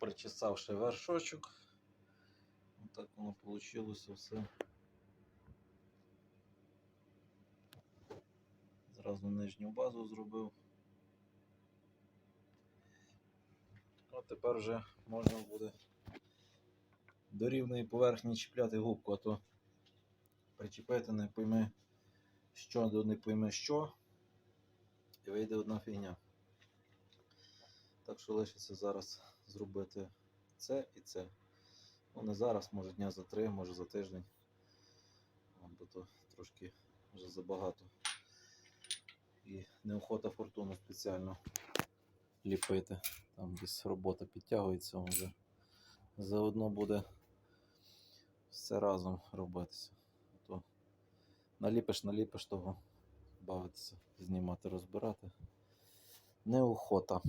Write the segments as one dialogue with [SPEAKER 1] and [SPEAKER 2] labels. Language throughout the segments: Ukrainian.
[SPEAKER 1] причесавши вершочок. Отак воно вийшло все. Зразу нижню базу зробив. А тепер вже можна буде до рівної поверхні чіпляти губку, а то причепити не пойми що не пойми що. І вийде одна фігня. Так що лишиться зараз зробити це і це. Ну не зараз, може дня за три, може за тиждень. Бо то трошки вже забагато. І неохота фортуну спеціально ліпити. Там десь робота підтягується вже. Заодно буде все разом робитися. То наліпиш, наліпиш того, бавитися, знімати, розбирати. Неохота.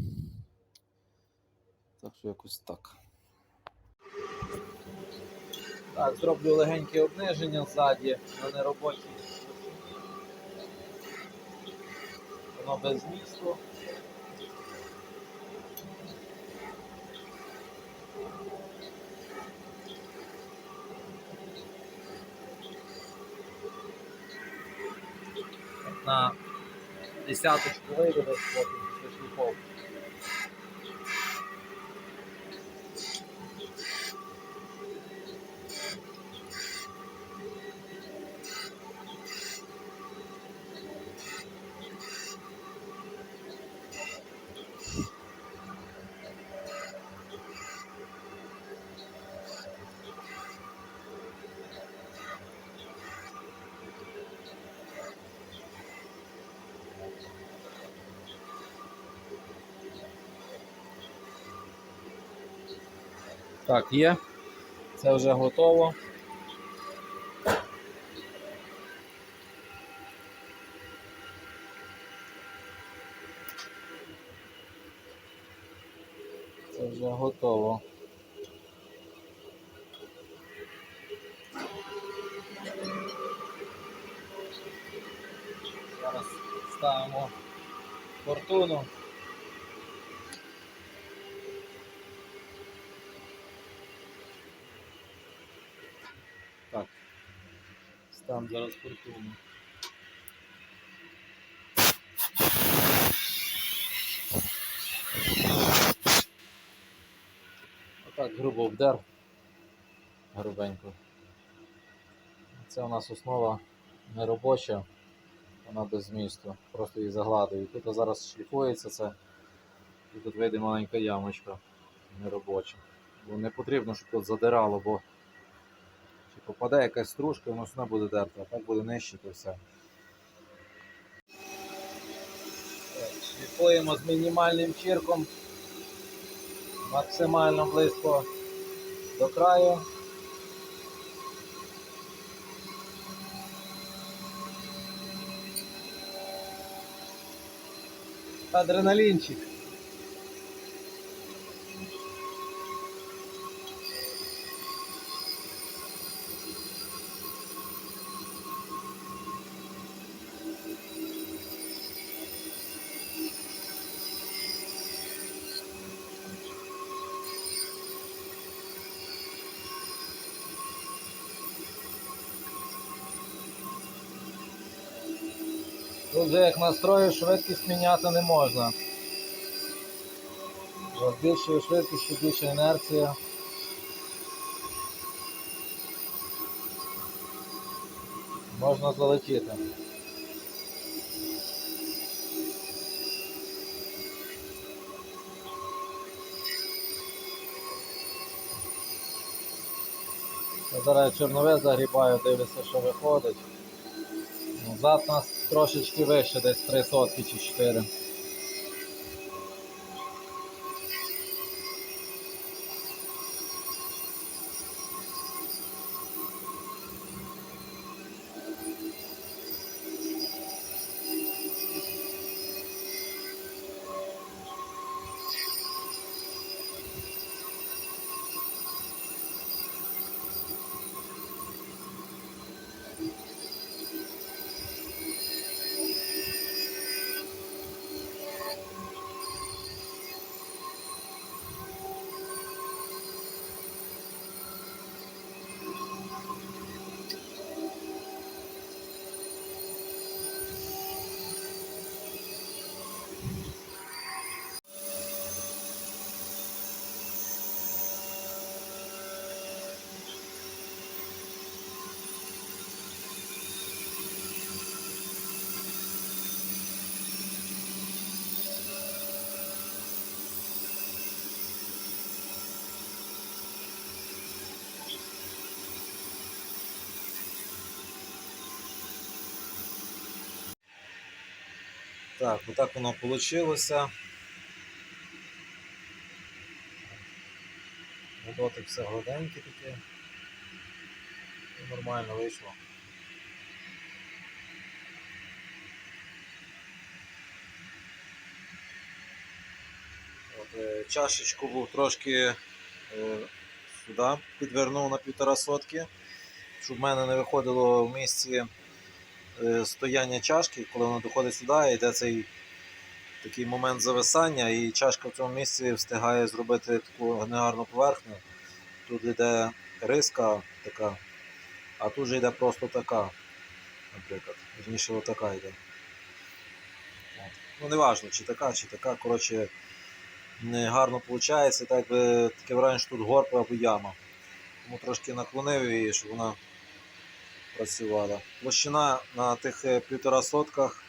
[SPEAKER 1] Так що якось так. Так, зроблю легеньке обниження ззаді на неробочій. Воно без змісту. На десяточку вийде потім після шліфовки. Так, є. Це вже готово. Це вже готово. Зараз ставимо фортуну. Так. Ставимо зараз фортуну. Отак грубо вдер. Грубенько. Це у нас основа не робоча, вона без змісту. Просто її загладую. Тут зараз шліфується це. І тут вийде маленька ямочка неробоча. Бо не потрібно, щоб тут задирало, бо чи попаде якась стружка, воно одно буде дерти, а так буде то все. Шліфуємо з мінімальним чірком максимально близько до краю. Адреналінчик. Тут вже як настрою швидкість міняти не можна. Більшою швидкістю більша інерція. Можна залетіти. Зараз чорнове загрібаю, дивлюся, що виходить. Зад у нас трошечки вище, десь 3 сотки чи 4. Так, отак воно вийшло. Дотик все гладеньке таке. І нормально вийшло. От, е, чашечку був трошки е, сюди підвернув на півтора сотки, щоб в мене не виходило в місці стояння чашки, коли вона доходить сюди, йде цей такий момент зависання, і чашка в цьому місці встигає зробити таку негарну поверхню. Тут йде риска така, а тут же йде просто така, наприклад. Вірніше отака йде. Ну, не чи така, чи така. Коротше, не гарно виходить, так би таке враження, що тут горб або яма. Тому трошки наклонив її, щоб вона працювала. Площина на тих е, півтора сотках,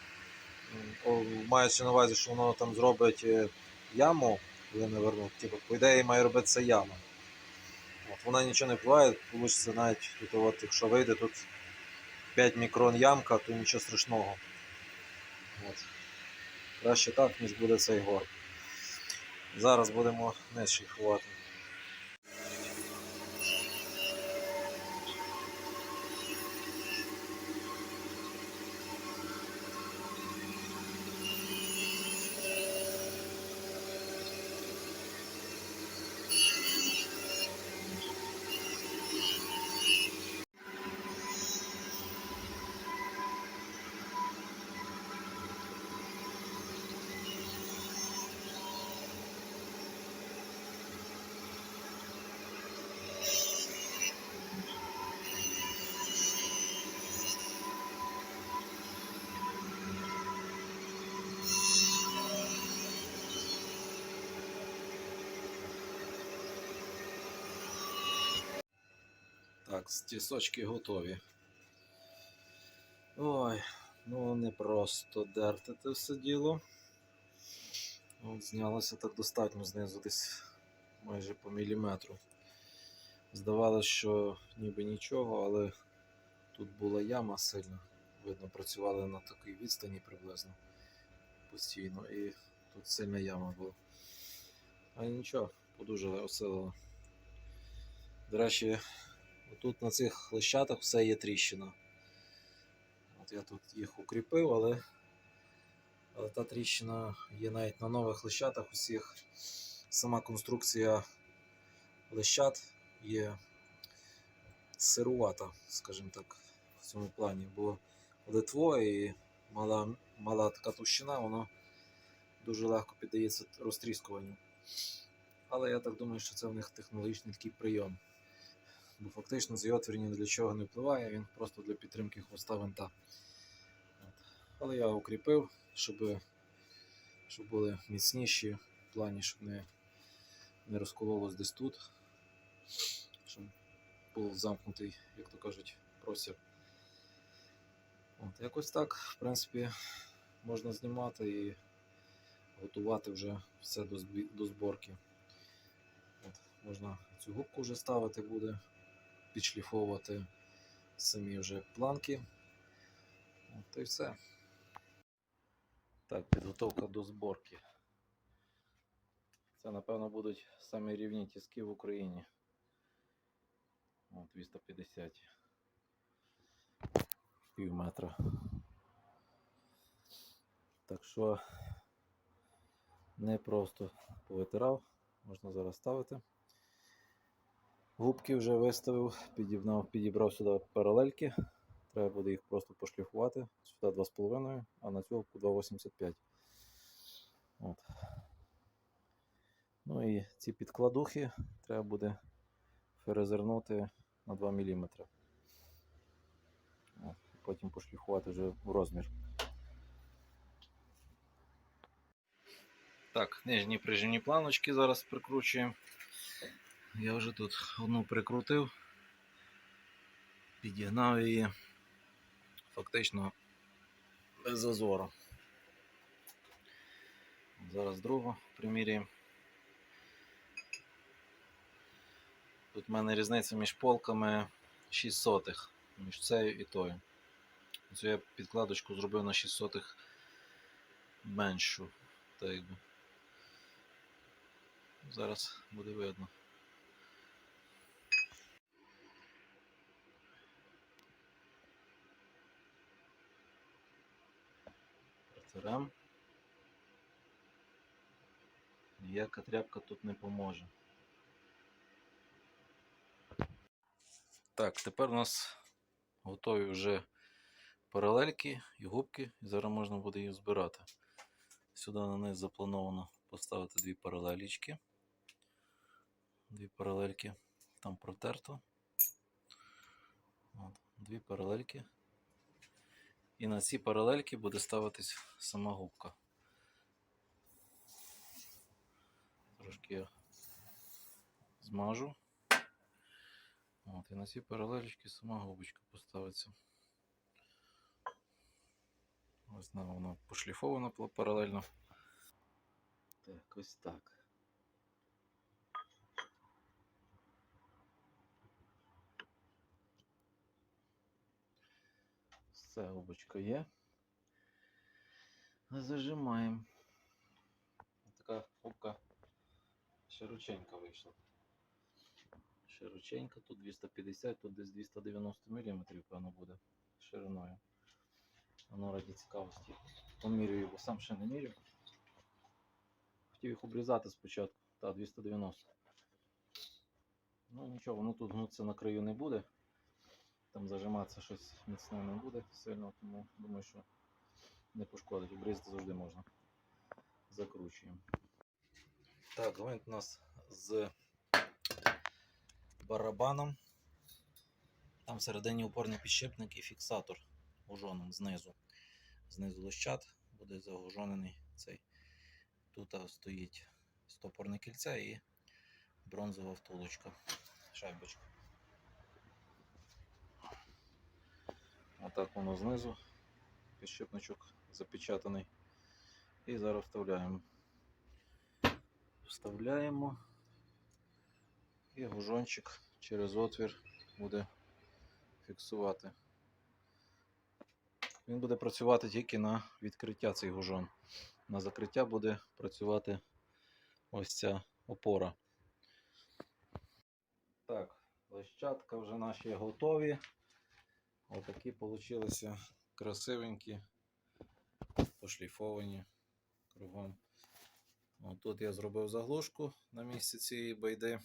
[SPEAKER 1] маючи на увазі, що воно там зробить е, яму, коли не верну, типу, по ідеї має робитися яма. От, вона нічого не впливає, вийде навіть тут, от, якщо вийде тут 5 мікрон ямка, то нічого страшного. От. Краще так, ніж буде цей горб. Зараз будемо нижче ховати. Так, стісочки готові. Ой, ну не просто дерти це все діло. От, знялося так достатньо знизу, десь майже по міліметру. Здавалося, що ніби нічого, але тут була яма сильна. Видно, працювали на такій відстані приблизно постійно. І тут сильна яма була. А нічого, подужали, осилили. До речі, Тут на цих лищатах все є тріщина. От я тут їх укріпив, але, але та тріщина є навіть на нових лищатах усіх. Сама конструкція лищат є сирувата, скажімо так, в цьому плані, бо литво і мала, мала така товщина, воно дуже легко піддається розтріскуванню. Але я так думаю, що це в них технологічний такий прийом бо фактично цей отвір ні для чого не впливає, він просто для підтримки хвоста винта. Але я укріпив, щоб, щоб були міцніші в плані, щоб не, не розкололось десь тут, щоб був замкнутий, як то кажуть, простір. От, якось так, в принципі, можна знімати і готувати вже все до зборки. От, можна цю губку вже ставити буде підшліфовувати самі вже планки. От і все. Так, підготовка до зборки. Це, напевно, будуть самі рівні тіски в Україні. От 250 пів метра. Так що не просто повитирав, можна зараз ставити. Губки вже виставив, підібрав, підібрав сюди паралельки. Треба буде їх просто пошліфувати. Сюди 2,5, а на цю губку 2,85. От. Ну і ці підкладухи треба буде перезернути на 2 мм. От. Потім пошліфувати вже в розмір. Так, нижні прижимні планочки зараз прикручуємо. Я вже тут одну прикрутив, підігнав її фактично без зазору. Зараз другу приміряємо. Тут в мене різниця між полками 6 сотих, між цією і тою. Цю я підкладочку зробив на 6 сотих меншу. Так якби. Зараз буде видно. Протирем. Ніяка тряпка тут не поможе. Так, тепер у нас готові вже паралельки і губки, і зараз можна буде їх збирати. Сюди на низ заплановано поставити дві паралелічки. Дві паралельки. Там протерто. От, дві паралельки. І на ці паралельки буде ставитись сама губка. Трошки я змажу. От, і на ці паралелечки сама губочка поставиться. Ось вона пошліфована паралельно. Так, ось так. Все, губочка є. Зажимаємо. Така губка широченька вийшла. Широченька, тут 250, тут десь 290 мм, певно, буде шириною. Воно раді цікавості. Помірюю, бо сам ще не мірю. Хотів їх обрізати спочатку. Та, 290. Ну нічого, воно тут гнутися на краю не буде. Там зажиматися щось міцне не буде сильно, тому думаю, що не пошкодить. Обрізати завжди можна. Закручуємо. Так, гвинт у нас з барабаном. Там всередині опорний підшипник і фіксатор гужоном знизу. Знизу лищат буде загужонений цей. Тут стоїть стопорне кільце і бронзова втулочка, шайбочка. Отак воно знизу. Підшипничок запечатаний. І зараз вставляємо. Вставляємо. І гужончик через отвір буде фіксувати. Він буде працювати тільки на відкриття цей гужон. На закриття буде працювати ось ця опора. Так, лещатка вже наші готові. Отакі получилися красивенькі, пошліфовані кругом. От тут я зробив заглушку на місці цієї байди.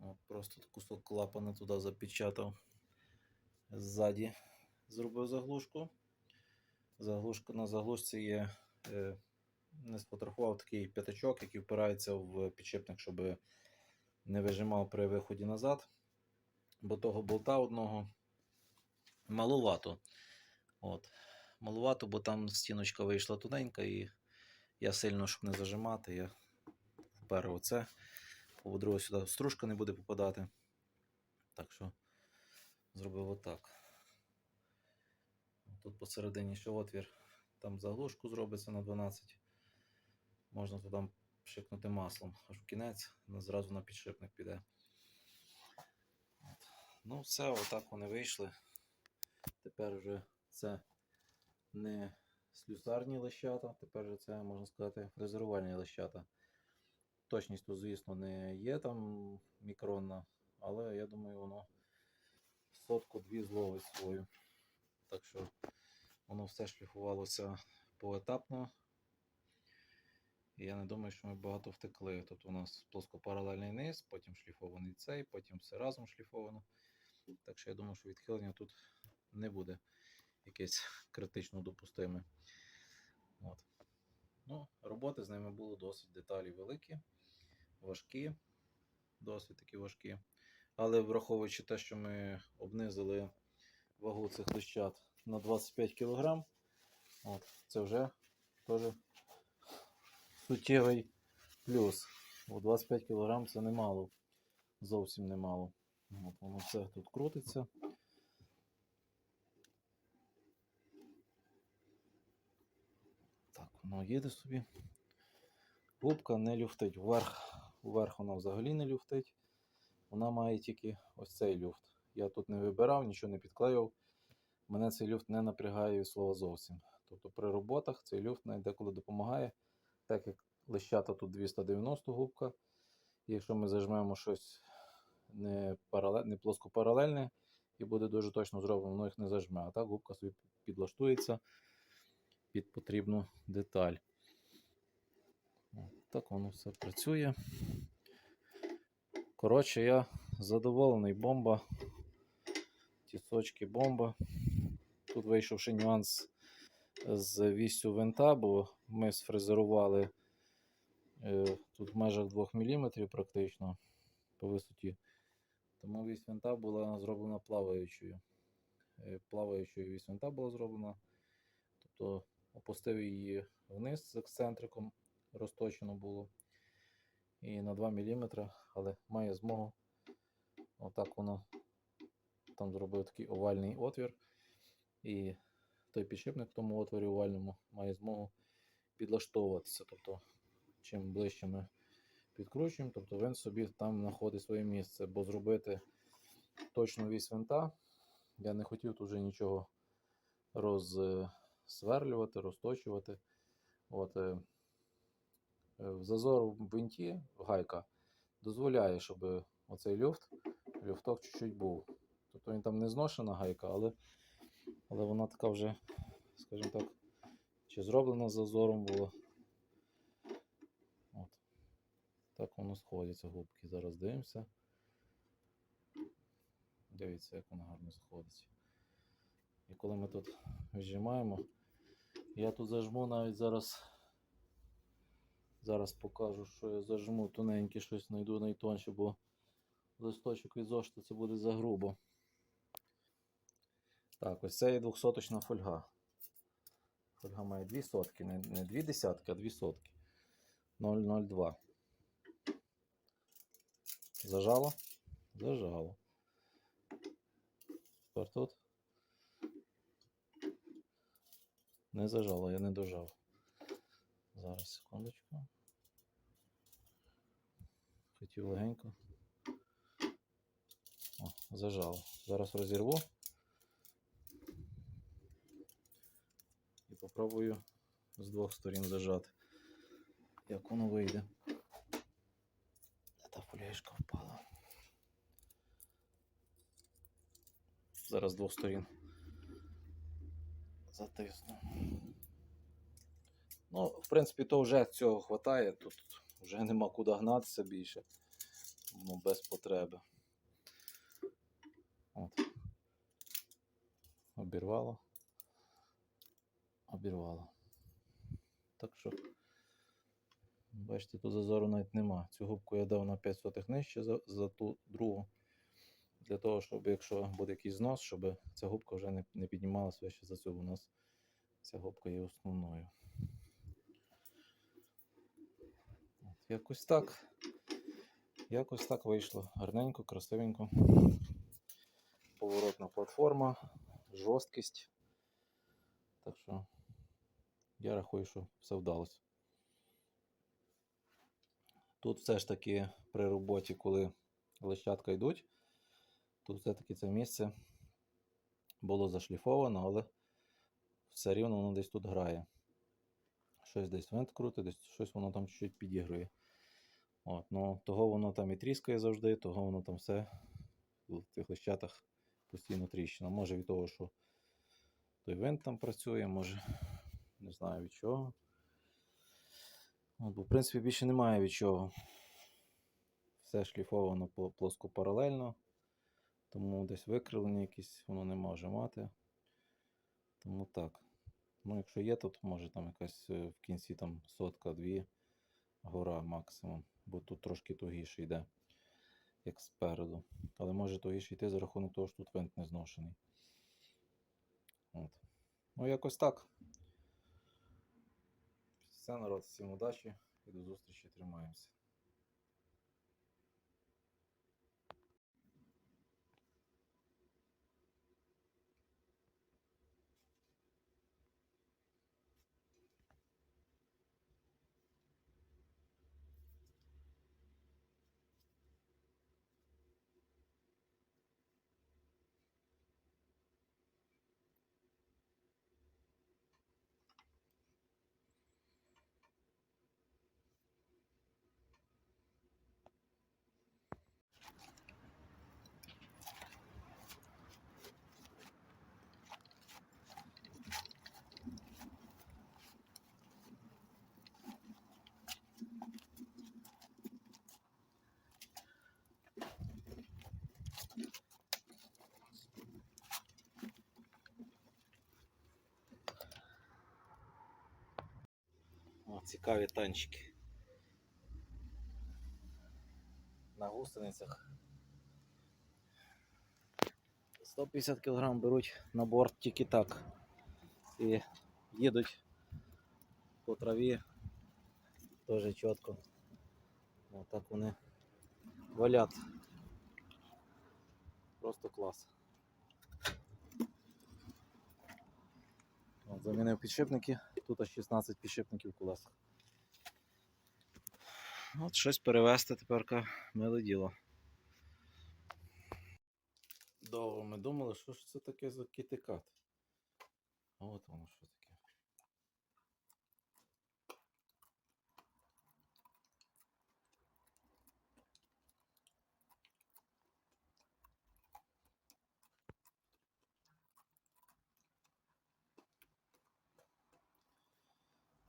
[SPEAKER 1] От просто кусок клапана туди запечатав. Ззаді зробив заглушку. Заглушка на заглушці є, е, не сфотографував такий п'ятачок, який впирається в підшипник, щоб не вижимав при виході назад. Бо того болта одного малувато. От. Малувато, бо там стіночка вийшла тоненька, і я сильно, щоб не зажимати, я впер оце. По-друге, сюди стружка не буде попадати. Так що зробив отак. Тут посередині ще отвір, там заглушку зробиться на 12. Можна туди пшикнути маслом, аж в кінець зразу на підшипник піде. От. Ну, все, отак вони вийшли. Тепер вже це не слюсарні лещата, тепер же це, можна сказати, фрезерувальні лещата. Точність тут, звісно, не є там мікронна, але я думаю, воно сотку-дві зловить свою. Так що воно все шліфувалося поетапно. І я не думаю, що ми багато втекли. Тобто у нас плоскопаралельний низ, потім шліфований цей, потім все разом шліфовано. Так що я думаю, що відхилення тут не буде якесь критично допустиме. От. Ну, роботи з ними було досить деталі великі, важкі, досить такі важкі. Але враховуючи те, що ми обнизили вагу цих лищат на 25 кг, от, це вже теж суттєвий плюс. Бо 25 кг це немало, зовсім немало. От, воно все тут крутиться. Воно їде собі. Губка не люфтить. Вверх, вверх вона взагалі не люфтить. Вона має тільки ось цей люфт. Я тут не вибирав, нічого не підклеював. Мене цей люфт не напрягає від слова зовсім. Тобто при роботах цей люфт деколи допомагає, так як лещата тут 290 губка. Якщо ми зажмемо щось не, паралель, не плоскопаралельне і буде дуже точно зроблено, воно їх не зажме. А так губка собі підлаштується під потрібну деталь. Так воно все працює. Коротше, я задоволений бомба. Тісочки бомба. Тут вийшов ще нюанс з вісю винта, бо ми сфрезерували е, тут в межах 2 мм практично по висоті. Тому вісь винта була зроблена плаваючою. Е, Плаваючою вісь винта була зроблена. Тобто опустив її вниз з ексцентриком, розточено було. І на 2 мм, але має змогу. Отак воно там зробив такий овальний отвір. І той підшипник в тому отворі овальному має змогу підлаштовуватися. Тобто, чим ближче ми підкручуємо, тобто він собі там знаходить своє місце, бо зробити точну вісь винта. Я не хотів тут вже нічого розсверлювати, розточувати. От, е, е, зазор в винті гайка дозволяє, щоб оцей люфт, люфток чуть-чуть був. Тобто він там не зношена гайка, але, але вона така вже, скажімо так, чи зроблена з зазором була. От. Так воно сходиться губки. Зараз дивимося. Дивіться, як воно гарно сходиться. І коли ми тут віджимаємо, я тут зажму навіть зараз. Зараз покажу, що я зажму тоненьке щось знайду найтонше, бо листочок від зошита це буде за грубо. Так, ось це є 200 фольга. Фольга має 2 сотки, не, не 2 десятки, а 2 сотки. 0,02. Зажало? Зажало. Тепер тут. Не зажало, я не дожав. Зараз, секундочку. Хотів легенько. О, зажало. Зараз розірву. І попробую з двох сторін зажати. Як воно вийде. Та фольяшка впала. Зараз з двох сторін. Затисну. Ну, в принципі, то вже цього хватає. Тут вже нема куди гнатися більше. Ну, без потреби. От. Обірвало. Обірвало. Так що, бачите, тут зазору навіть нема. Цю губку я дав на 5 сотих нижче за, за ту другу. Для того, щоб якщо буде якийсь знос, щоб ця губка вже не, не піднімалася вище за цю. У нас ця губка є основною. От, якось так. Якось так вийшло. Гарненько, красивенько. Поворотна платформа, жорсткість. Так що я рахую, що все вдалося. Тут все ж таки при роботі, коли лещатка йдуть, тут все-таки це місце було зашліфовано, але все рівно воно десь тут грає. Щось десь винт крутить, десь щось воно там чуть-чуть підігрує. От, ну, Того воно там і тріскає завжди, того воно там все в цих лищатах постійно тріщина. Може від того, що той винт там працює, може, не знаю від чого. От, бо, в принципі, більше немає від чого. Все шліфовано по- плоскопаралельно, тому десь викривлення якісь воно не може мати. Тому так. Ну, якщо є, то може там якась е, в кінці там сотка-дві гора максимум, бо тут трошки тугіше йде, як спереду. Але може тугіше йти за рахунок того, що тут винт не зношений. От. Ну, якось так. Все, народ, всім удачі і до зустрічі, тримаємося. цікаві танчики. На гусеницях. 150 кг беруть на борт тільки так. І їдуть по траві теж чітко. Отак вони валять. Просто клас. От, замінив підшипники, Тут аж 16 підшипників в колесах. От щось перевезти тепер миле діло. Довго ми думали, що ж це таке за кітикат. От воно що таке.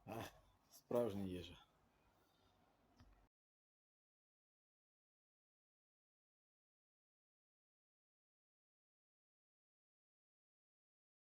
[SPEAKER 1] А, справжня їжа.